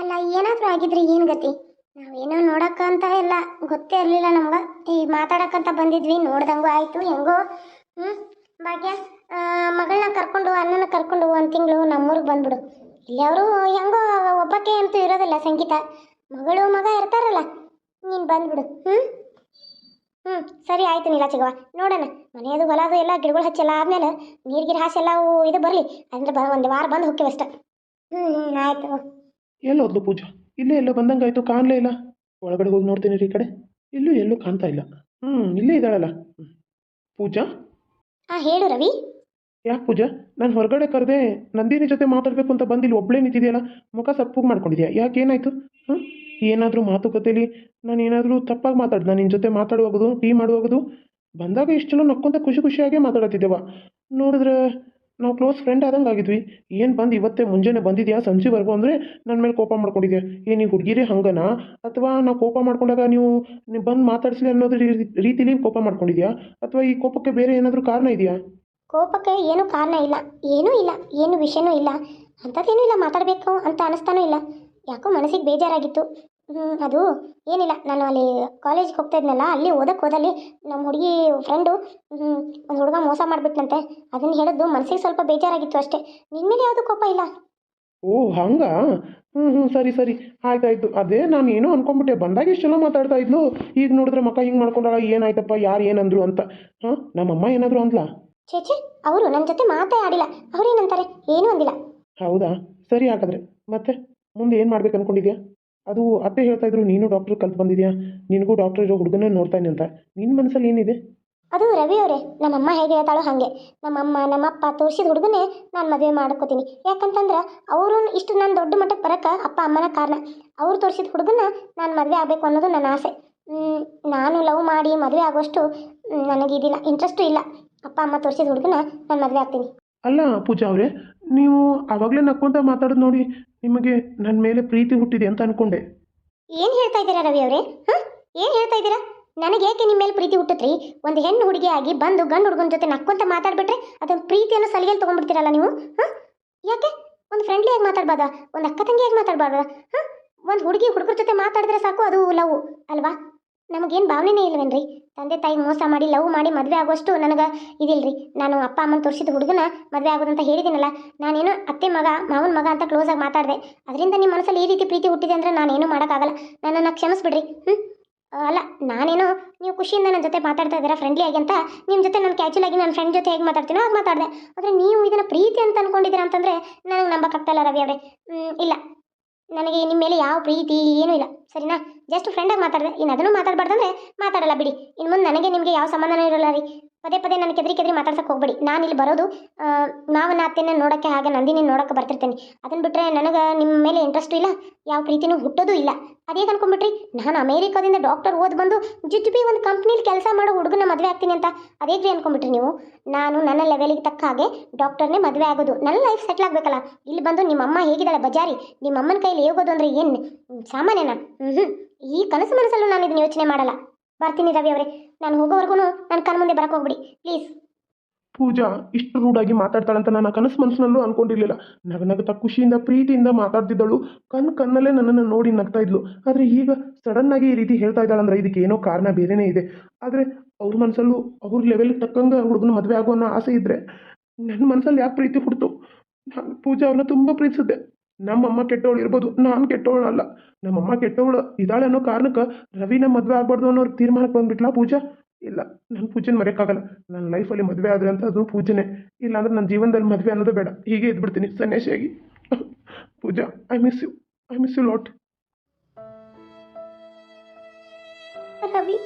ಅಲ್ಲ, ಏನಾದರೂ ಆಗಿದ್ರೆ ಏನು ಗತಿ? ನಾವೇನೋ ನೋಡೋಕ್ಕಂತ ಎಲ್ಲ ಗೊತ್ತೇ ಇರಲಿಲ್ಲ ನಮ್ಗೆ. ಈ ಮಾತಾಡೋಕ್ಕಂತ ಬಂದಿದ್ವಿ, ನೋಡ್ದಂಗು ಆಯಿತು, ಹೆಂಗೋ. ಹ್ಞೂ ಭಾಗ್ಯ ಮಗಳನ್ನ ಕರ್ಕೊಂಡು, ಅಣ್ಣನ ಕರ್ಕೊಂಡು ಒಂದು ತಿಂಗಳು ನಮ್ಮೂರಿಗೆ ಬಂದ್ಬಿಡು. ಇಲ್ಲಿ ಅವರು ಹೆಂಗೋ ಒಬ್ಬಕ್ಕೆ ಅಂತೂ ಇರೋದಿಲ್ಲ ಸಂಗೀತ. ಮಗಳು, ಮಗ ಇರ್ತಾರಲ್ಲ, ನೀನು ಬಂದ್ಬಿಡು. ಹ್ಞೂ ಹ್ಞೂ ಸರಿ ಆಯಿತು ನೀಲಾಚಿಗವ ನೋಡೋಣ, ಮನೆಯದು ಹೊಲದು ಎಲ್ಲ ಗಿಡಗಳು ಹಚ್ಚೆಲ್ಲ ಆದಮೇಲೆ ನೀರು ಗಿರ್ ಹಾಸಿ ಎಲ್ಲ ಇದು ಬರಲಿ. ಅಂದ್ರೆ ಬ, ಒಂದು ವಾರ ಬಂದು ಹೋಗ್ತೀವಿ ಅಷ್ಟೆ. ಹ್ಞೂ ಹ್ಞೂ ಆಯಿತು. ಎಲ್ಲೋ ಹೋದ್ಲು ಪೂಜಾ. ಇಲ್ಲೇ ಎಲ್ಲೋ ಬಂದಂಗಾಯ್ತು ಕಾಣಲೇ ಇಲ್ಲ. ಒಳಗಡೆ ಹೋಗಿ ನೋಡ್ತೀನಿ ರೀ ಈ ಕಡೆ. ಇಲ್ಲೂ ಎಲ್ಲೂ ಕಾಣ್ತಾ ಇಲ್ಲ. ಹ್ಞೂ ಇಲ್ಲೇ ಇದ್ದಾಳಲ್ಲ. ಪೂಜಾ? ಹಾಂ ಹೇಳು ರವಿ. ಯಾಕೆ ಪೂಜಾ? ನಾನು ಹೊರಗಡೆ ಕರೆದೆ ನಂದಿನಿ ಜೊತೆ ಮಾತಾಡಬೇಕು ಅಂತ ಬಂದು ಇಲ್ಲಿ ಒಬ್ಬಳೇ ನಿಂತಿದೆಯಲ್ಲ ಮುಖ ಸಪ್ಪಗೆ ಮಾಡ್ಕೊಂಡಿದ್ಯಾ? ಯಾಕೆ ಏನಾಯಿತು? ಹಾಂ? ಏನಾದರೂ ಮಾತುಕತೆಯಲ್ಲಿ ನಾನು ಏನಾದರೂ ತಪ್ಪಾಗಿ ಮಾತಾಡ್ದೆ ನಾನು ನಿನ್ನ ಜೊತೆ ಮಾತಾಡುವಾಗದು ಟೀ ಮಾಡುವಾಗದು ಬಂದಾಗ ಇಷ್ಟು ಚಲೋ ನಕ್ಕೊಂತ ಖುಷಿ ಖುಷಿಯಾಗೇ ಮಾತಾಡತ್ತಿದ್ದೇವಾ. ನೋಡಿದ್ರೆ ನಾವು ಕ್ಲೋಸ್ ಫ್ರೆಂಡ್ ಆದಂಗೆ ಆಗಿದ್ವಿ. ಏನು ಬಂದು ಇವತ್ತೇ ಮುಂಜಾನೆ ಬಂದಿದ್ಯಾ? ಸಂಜೆವರೆಗೂ ಅಂದರೆ ನನ್ನ ಮೇಲೆ ಕೋಪ ಮಾಡ್ಕೊಂಡಿದ್ಯಾ? ಏನು ಈ ಹುಡುಗಿರೇ ಹಂಗನಾ? ಅಥವಾ ನಾವು ಕೋಪ ಮಾಡ್ಕೊಂಡಾಗ ನೀವು ನೀವು ಬಂದು ಮಾತಾಡಿಸ್ಲಿ ಅನ್ನೋದು ರೀತಿಲಿ ಕೋಪ ಮಾಡ್ಕೊಂಡಿದ್ಯಾ? ಅಥವಾ ಈ ಕೋಪಕ್ಕೆ ಬೇರೆ ಏನಾದರೂ ಕಾರಣ ಇದೆಯಾ? ಕೋಪಕ್ಕೆ ಏನೂ ಕಾರಣ ಇಲ್ಲ. ಏನೂ ಇಲ್ಲ. ಏನು ವಿಷಯನೂ ಇಲ್ಲ. ಅಂಥದ್ದೇನೂ ಇಲ್ಲ. ಮಾತಾಡಬೇಕು ಅಂತ ಅನಿಸ್ತಾನೂ ಇಲ್ಲ. ಯಾಕೋ ಮನಸ್ಸಿಗೆ ಬೇಜಾರಾಗಿತ್ತು. ಹ್ಞೂ ಅದು ಏನಿಲ್ಲ. ನಾನು ಅಲ್ಲಿ ಕಾಲೇಜ್ಗೆ ಹೋಗ್ತಾ ಇದ್ನಲ್ಲ ಅಲ್ಲಿ ಓದಕ್ಕೆ ಹೋದಲ್ಲಿ ನಮ್ಮ ಹುಡುಗಿ ಫ್ರೆಂಡು ಒಂದು ಹುಡುಗ ಮೋಸ ಮಾಡಿಬಿಟ್ನಂತೆ. ಅದನ್ನು ಹೇಳಿದ್ದು ಮನಸ್ಸಿಗೆ ಸ್ವಲ್ಪ ಬೇಜಾರಾಗಿತ್ತು ಅಷ್ಟೇ. ನಿನ್ನ ಮೇಲೆ ಯಾವುದೂ ಕೋಪ ಇಲ್ಲ? ಓ ಹಂಗಾ? ಹ್ಞೂ ಹ್ಞೂ ಸರಿ ಸರಿ. ಆಯ್ತಾಯ್ತು. ಅದೇ ನಾನು ಏನೋ ಅನ್ಕೊಂಬಿಟ್ಟೆ ಬಂದಾಗ ಚಲೋ ಮಾತಾಡ್ತಾ ಇದ್ಲು? ಈಗ ನೋಡಿದ್ರೆ ಮಕ್ಕ ಹಿಂಗೆ ಮಾಡ್ಕೊಂಡಾಗ ಏನಾಯ್ತಪ್ಪ ಯಾರು ಏನಂದ್ರು ಅಂತ. ಹಾಂ? ನಮ್ಮಮ್ಮ ಏನಾದ್ರು ಅಂದ್ಲಾ? ಚೇಚೆ ಅವರು ನನ್ನ ಜೊತೆ ಮಾತೇ ಆಡಿಲ್ಲ. ಅವ್ರೇನಂತಾರೆ ಏನೂ ಅಂದಿಲ್ಲ. ಹೌದಾ? ಸರಿ ಹಾಗಾದ್ರೆ. ಮತ್ತೆ ಮುಂದೆ ಏನು ಮಾಡ್ಬೇಕು ಅನ್ಕೊಂಡಿದ್ಯಾ ಅದು ಅತ್ತೆ ಹೇಳ್ತಾ ಇದ್ರು ನೀನು ಡಾಕ್ಟರ್ ಕಲ್ತು ಬಂದಿದ್ಯಾ? ನಿನಗೂ ಡಾಕ್ಟರ್ ಇರೋ ಹುಡುಗನ ನೋಡ್ತಾನೆ ಅಂತ. ನಿನ್ನ ಮನಸ್ಸಲ್ಲಿ ಏನಿದೆ? ಅದು ರವಿ ಅವರೇ ನಮ್ಮಮ್ಮ ಹೇಗೆ ಹೇಳ್ತಾಳೋ ಹಾಗೆ. ನಮ್ಮಮ್ಮ ನಮ್ಮಪ್ಪ ತೋರಿಸಿದ ಹುಡುಗನೇ ನಾನು ಮದುವೆ ಮಾಡ್ಕೋತೀನಿ. ಯಾಕಂತಂದ್ರೆ ಅವರು ಇಷ್ಟು ನಾನು ದೊಡ್ಡ ಮಟ್ಟಕ್ಕೆ ಬರೋಕ್ಕೆ ಅಪ್ಪ ಅಮ್ಮನ ಕಾರಣ. ಅವ್ರು ತೋರಿಸಿದ ಹುಡುಗನ ನಾನು ಮದುವೆ ಆಗಬೇಕು ಅನ್ನೋದು ನನ್ನ ಆಸೆ. ನಾನು ಲವ್ ಮಾಡಿ ಮದುವೆ ಆಗುವಷ್ಟು ಮ್, ನನಗೆ ಇದಿಲ್ಲ ಇಂಟ್ರೆಸ್ಟು ಇಲ್ಲ. ಅಪ್ಪ ಅಮ್ಮ ತೋರಿಸಿದ ಹುಡುಗನ ನಾನು ಮದುವೆ ಆಗ್ತೀನಿ. ಅಲ್ಲ ಪೂಜಾ ಅವರೇ ನೀವು ಆವಾಗಲೇ ನಕ್ಕೊಂತ ಮಾತಾಡೋದು ನೋಡಿ ನಿಮಗೆ ನನ್ನ ಮೇಲೆ ಪ್ರೀತಿ ಹುಟ್ಟಿದೆ ಅಂತ ಅನ್ಕೊಂಡೆ. ಏನು ಹೇಳ್ತಾ ಇದ್ದೀರಾ ರವಿ ಅವರೇ? ಹಾಂ? ಏನು ಹೇಳ್ತಾ ಇದ್ದೀರಾ? ನನಗೆ ಏಕೆ ನಿಮ್ಮ ಮೇಲೆ ಪ್ರೀತಿ ಹುಟ್ಟತ್ರಿ? ಒಂದು ಹೆಣ್ಣು ಹುಡುಗಿ ಆಗಿ ಬಂದು ಗಂಡು ಹುಡುಗನ ಜೊತೆ ನಕ್ಕೊಂತ ಮಾತಾಡ್ಬಿಟ್ರೆ ಅದೊಂದು ಪ್ರೀತಿಯನ್ನು ಸಲಿಗೆಯಲ್ಲಿ ತಗೊಂಡ್ಬಿಡ್ತೀರಲ್ಲ ನೀವು? ಹಾಂ? ಯಾಕೆ? ಒಂದು ಫ್ರೆಂಡ್ಲಿ ಆಗಿ ಮಾತಾಡ್ಬಾರ್ದಾ? ಒಂದು ಅಕ್ಕ ತಂಗಿಯಾಗಿ ಮಾತಾಡ್ಬಾರ್ದ? ಹಾಂ? ಒಂದು ಹುಡುಗಿ ಹುಡುಗರ ಜೊತೆ ಮಾತಾಡಿದ್ರೆ ಸಾಕು, ಅದು ಲವ್, ಅಲ್ವಾ? ನಮಗೇನು ಭಾವನೆನೇ ಇಲ್ವೇನ್ರಿ? ತಂದೆ ತಾಯಿ ಮೋಸ ಮಾಡಿ, ಲವ್ ಮಾಡಿ ಮದುವೆ ಆಗುವಷ್ಟು ನನಗೆ ಇದಿಲ್ರಿ. ನಾನು ಅಪ್ಪ ಅಮ್ಮನ ತೋರಿಸಿದ ಹುಡುಗನ ಮದುವೆ ಆಗೋದಂತ ಹೇಳಿದ್ದೀನಲ್ಲ ನಾನೇನು ಅತ್ತೆ ಮಗ, ಮಾವನ ಮಗ ಅಂತ ಕ್ಲೋಸ್ ಆಗಿ ಮಾತಾಡಿದೆ. ಅದರಿಂದ ನಿಮ್ಮ ಮನಸ್ಸಲ್ಲಿ ಈ ರೀತಿ ಪ್ರೀತಿ ಹುಟ್ಟಿದೆ ಅಂದರೆ ನಾನೇನು ಮಾಡೋಕ್ಕಾಗಲ್ಲ. ನನ್ನನ್ನು ಕ್ಷಮಿಸ್ಬಿಡ್ರಿ. ಹ್ಞೂ ಅಲ್ಲ, ನಾನೇನು ನೀವು ಖುಷಿಯಿಂದ ನನ್ನ ಜೊತೆ ಮಾತಾಡ್ತಾ ಇದ್ದೀರಾ ಫ್ರೆಂಡ್ಲಿ ಆಗಿ ಅಂತ? ನಿಮ್ಮ ಜೊತೆ ನಾನು ಕ್ಯಾಚುಲ್ ಆಗಿ ನನ್ನ ಫ್ರೆಂಡ್ ಜೊತೆ ಹೇಗೆ ಮಾತಾಡ್ತೀನೋ ಹಾಗೆ ಮಾತಾಡಿದೆ. ಆದರೆ ನೀವು ಇದನ್ನು ಪ್ರೀತಿ ಅಂತ ಅಂದ್ಕೊಂಡಿದ್ದೀರಾ ಅಂತಂದರೆ ನನಗೆ ನಂಬಕ್ಕಾಗ್ತಾ ಇಲ್ಲ ರವಿ ಅವರೇ. ಇಲ್ಲ. ನನಗೆ ನಿಮ್ಮ ಮೇಲೆ ಯಾವ ಪ್ರೀತಿ ಏನೂ ಇಲ್ಲ. ಸರಿನಾ? ಜಸ್ಟ್ ಫ್ರೆಂಡಾಗಿ ಮಾತಾಡಿದೆ. ಇನ್ನು ಅದನ್ನು ಮಾತಾಡಬಾರ್ದಂದ್ರೆ ಮಾತಾಡಲ್ಲ ಬಿಡಿ. ಇನ್ನು ಮುಂದೆ ನನಗೆ ನಿಮಗೆ ಯಾವ ಸಂಬಂಧನೂ ಇರಲ್ಲ ರೀ. ಪದೇ ಪದೇ ನನಗೆ ಕೆದರಿ ಕೆದರಿ ಮಾತಾಡ್ಸಕ್ಕೆ ಹೋಗ್ಬೇಡಿ. ನಾನು ಇಲ್ಲಿ ಬರೋದು ಮಾವನ ಅತ್ತೆನ ನೋಡೋಕ್ಕೆ ಹಾಗೆ ನಂದಿನಿ ನೋಡೋಕ್ಕೆ ಬರ್ತಿರ್ತೇನೆ. ಅದನ್ನು ಬಿಟ್ಟರೆ ನನಗೆ ನಿಮ್ಮ ಮೇಲೆ ಇಂಟ್ರೆಸ್ಟು ಇಲ್ಲ, ಯಾವ ಪ್ರೀತಿನೂ ಹುಟ್ಟೋದು ಇಲ್ಲ. ಅದೇ ಅನ್ಕೊಂಡ್ಬಿಟ್ರಿ? ನಾನು ಅಮೇರಿಕಾದಿಂದ ಡಾಕ್ಟರ್ ಓದ್ ಬಂದು ಜುಜುಬಿ ಒಂದು ಕಂಪ್ನಿಲಿ ಕೆಲಸ ಮಾಡೋ ಹುಡುಗನ ಮದುವೆ ಆಗ್ತೀನಿ ಅಂತ. ಅದೇಗ್ರಿ ಅನ್ಕೊಂಡ್ಬಿಟ್ರಿ ನೀವು? ನಾನು ನನ್ನ ಲೆವೆಲಿಗೆ ತಕ್ಕ ಹಾಗೆ ಡಾಕ್ಟರ್ನೇ ಮದುವೆ ಆಗೋದು. ನನ್ನ ಲೈಫ್ ಸೆಟ್ಲ್ ಆಗಬೇಕಲ್ಲ. ಇಲ್ಲಿ ಬಂದು ನಿಮ್ಮಮ್ಮ ಹೇಗಿದ್ದಾಳೆ ಬಜಾರಿ? ನಿಮ್ಮಮ್ಮನ ಕೈಲಿ ಹೇಗೋದು ಅಂದರೆ ಏನು ಸಾಮಾನ್ಯನಾ? ಈ ಕನಸು ಮನಸ್ಸಲ್ಲೂ ನಾನು ಇದನ್ನ ಯೋಚನೆ ಮಾಡಲ್ಲ. ಬರ್ತೀನಿ ರವಿ ಅವರೇ. ನಾನು ಹೋಗೋವರೆಗೂ ನನ್ನ ಕಣ್ಣು ಮುಂದೆ ಬರಕ್ಕೆ ಹೋಗ್ಬಿಡಿ. ಪ್ಲೀಸ್ ಪೂಜಾ, ಇಷ್ಟು ರೂಢಾಗಿ ಮಾತಾಡ್ತಾಳಂತ ನಾನು ಕನಸು ಮನಸ್ಸಿನಲ್ಲೂ ಅನ್ಕೊಂಡಿರ್ಲಿಲ್ಲ. ನಗ ನಗತ ಖುಷಿಯಿಂದ, ಪ್ರೀತಿಯಿಂದ ಮಾತಾಡ್ತಿದ್ದಳು. ಕಣ್ಣು ಕಣ್ಣಲ್ಲೇ ನನ್ನನ್ನು ನೋಡಿ ನಗ್ತಾ ಇದ್ಲು. ಆದರೆ ಈಗ ಸಡನ್ ಆಗಿ ಈ ರೀತಿ ಹೇಳ್ತಾ ಇದ್ದಾಳಂದ್ರೆ ಇದಕ್ಕೆ ಏನೋ ಕಾರಣ ಬೇರೆನೇ ಇದೆ. ಆದರೆ ಅವ್ರ ಮನಸ್ಸಲ್ಲೂ ಅವ್ರ ಲೆವೆಲ್ಗೆ ತಕ್ಕಂಗ ಹುಡುಗನ ಮದುವೆ ಆಗೋ ಅನ್ನೋ ಆಸೆ ಇದ್ದರೆ ನನ್ನ ಮನಸ್ಸಲ್ಲಿ ಯಾಕೆ ಪ್ರೀತಿ ಹುಡ್ತು? ಪೂಜಾ ಅವ್ರನ್ನ ತುಂಬ ಪ್ರೀತಿಸಿದ್ದೆ. ನಮ್ಮಮ್ಮ ಕೆಟ್ಟವಳು ಇರ್ಬೋದು, ನಾನು ಕೆಟ್ಟವಳು ಅಲ್ಲ. ನಮ್ಮಮ್ಮ ಕೆಟ್ಟವಳು ಇದ್ದಾಳೆ ಅನ್ನೋ ಕಾರಣಕ್ಕೆ ರವಿನ ಮದುವೆ ಆಗ್ಬಾರ್ದು ಅನ್ನೋ ತೀರ್ಮಾನಕ್ಕೆ ಬಂದ್ಬಿಟ್ಲಾ ಪೂಜಾ? ಇಲ್ಲ, ನಾನು ಪೂಜೆನ ಮರೆಯೋಕ್ಕಾಗಲ್ಲ. ನನ್ನ ಲೈಫಲ್ಲಿ ಮದುವೆ ಆದರೆ ಅಂತ ಅದು ಪೂಜೆನೇ. ಇಲ್ಲಾಂದ್ರೆ ನನ್ನ ಜೀವನದಲ್ಲಿ ಮದುವೆ ಅನ್ನೋದು ಬೇಡ. ಹೀಗೆ ಇದ್ಬಿಡ್ತೀನಿ ಸನ್ಯಾಸಿಯಾಗಿ Pooja I miss you I miss you lot Ravi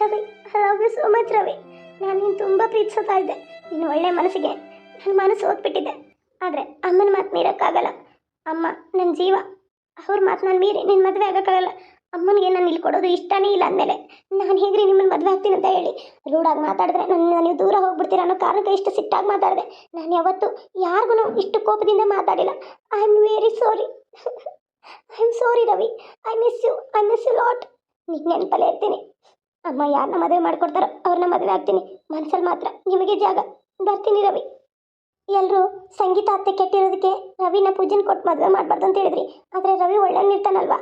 Ravi love you so much Ravi. ನಾನು ನೀನು ತುಂಬ ಪ್ರೀತಿಸೋತಾ ಇದ್ದೆ. ನೀನು ಒಳ್ಳೆ ಮನಸ್ಸಿಗೆ. ನನ್ನ ಮನಸ್ಸು ಓದ್ಬಿಟ್ಟಿದ್ದೆ ಆದರೆ ಅಮ್ಮನ ಮಾತು ಮೀರೋಕ್ಕಾಗಲ್ಲ. ಅಮ್ಮ ನನ್ನ ಜೀವ. ಅವ್ರ ಮಾತು ನಾನು ಮೀರಿ ನಿನ್ನ ಮದುವೆ ಆಗೋಕ್ಕಾಗಲ್ಲ. ಅಮ್ಮನಿಗೆ ನಾನು ಇಲ್ಲಿ ಕೊಡೋದು ಇಷ್ಟನೇ ಇಲ್ಲ ಅಂದಮೇಲೆ ನಾನು ಹೇಗ್ರಿ ನಿಮ್ಮನ್ನು ಮದುವೆ ಆಗ್ತೀನಿ ಅಂತ ಹೇಳಿ. ರೂಢಾಗಿ ಮಾತಾಡಿದ್ರೆ ನನ್ನ ನೀವು ದೂರ ಹೋಗ್ಬಿಡ್ತೀರ ಅನ್ನೋ ಕಾರಣಕ್ಕೆ ಇಷ್ಟು ಸಿಟ್ಟಾಗಿ ಮಾತಾಡಿದೆ. ನಾನು ಯಾವತ್ತು ಯಾರಿಗೂ ಇಷ್ಟು ಕೋಪದಿಂದ ಮಾತಾಡಿಲ್ಲ. I am very sorry I am sorry Ravi. I miss you I miss you lot ನಿನ್ನ ನೆನಪಲ್ಲೇ ಇರ್ತೀನಿ. ಅಮ್ಮ ಯಾರನ್ನ ಮದುವೆ ಮಾಡ್ಕೊಡ್ತಾರೋ ಅವ್ರನ್ನ ಮದುವೆ ಆಗ್ತೀನಿ. ಮನಸ್ಸಲ್ಲಿ ಮಾತ್ರ ನಿಮಗೆ ಜಾಗ. ಬರ್ತೀನಿ, ರವಿ. ಎಲ್ಲರೂ ಸಂಗೀತ ಅತ್ತೆ ಕೆಟ್ಟಿರೋದಕ್ಕೆ ರವಿನ ಪೂಜೆನ ಕೊಟ್ಟು ಮದುವೆ ಮಾಡಬಾರ್ದು ಅಂತ ಹೇಳಿದ್ರಿ. ಆದರೆ ರವಿ ಒಳ್ಳೆನಿರ್ತಾನಲ್ವಾ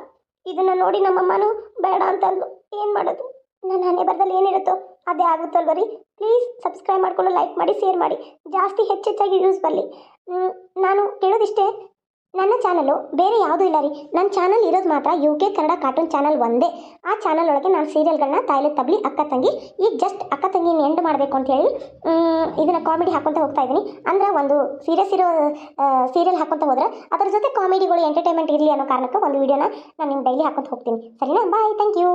ಇದನ್ನು ನೋಡಿ ನಮ್ಮಮ್ಮನೂ ಬೇಡ ಅಂತಂದ್ಲು ಏನು ಮಾಡೋದು? ನನ್ನ ಹಣೆ ಬರದಲ್ಲಿ ಏನಿರುತ್ತೋ ಅದೇ ಆಗುತ್ತಲ್ವ ರೀ ಪ್ಲೀಸ್ ಸಬ್ಸ್ಕ್ರೈಬ್ ಮಾಡಿಕೊಂಡು ಲೈಕ್ ಮಾಡಿ, ಶೇರ್ ಮಾಡಿ. ಜಾಸ್ತಿ ಹೆಚ್ಚೆಚ್ಚಾಗಿ ಯೂಸ್ ಬರಲಿ. ನಾನು ಕೇಳೋದಿಷ್ಟೇ ನನ್ನ ಚಾನಲು ಬೇರೆ ಯಾವುದೂ ಇಲ್ಲ ರೀ. ನನ್ನ ಚಾನಲ್ ಇರೋದು ಮಾತ್ರ U K Kannada cartoon channel ಒಂದೇ. ಆ ಚಾನಲ್ ಒಳಗೆ ನಾನು ಸೀರಿಯಲ್ಗಳನ್ನ ತಾಯಿಲೆ ತಬ್ಲಿ ಅಕ್ಕ ತಂಗಿ, ಈಗ ಜಸ್ಟ್ ಅಕ್ಕ ತಂಗಿ ಎಂಡ್ ಮಾಡಬೇಕು ಅಂತ ಹೇಳಿ ಇದನ್ನು ಕಾಮಿಡಿ ಹಾಕೊತ ಹೋಗ್ತಾ ಇದ್ದೀನಿ. ಅಂದ್ರೆ ಒಂದು ಸೀರಿಯಸ್ ಇರೋ ಸೀರಿಯಲ್ ಹಾಕೊತ ಹೋದ್ರೆ ಅದರ ಜೊತೆ ಕಾಮಿಡಿಗಳು ಎಂಟರ್ಟೈನ್ಮೆಂಟ್ ಇರಲಿ ಅನ್ನೋ ಕಾರಣಕ್ಕೆ ಒಂದು ವಿಡಿಯೋನ ನಾನು ನಿಮ್ಮ ಡೈಲಿ ಹಾಕೊತ ಹೋಗ್ತೀನಿ. ಸರಿನಾ? Bye thank you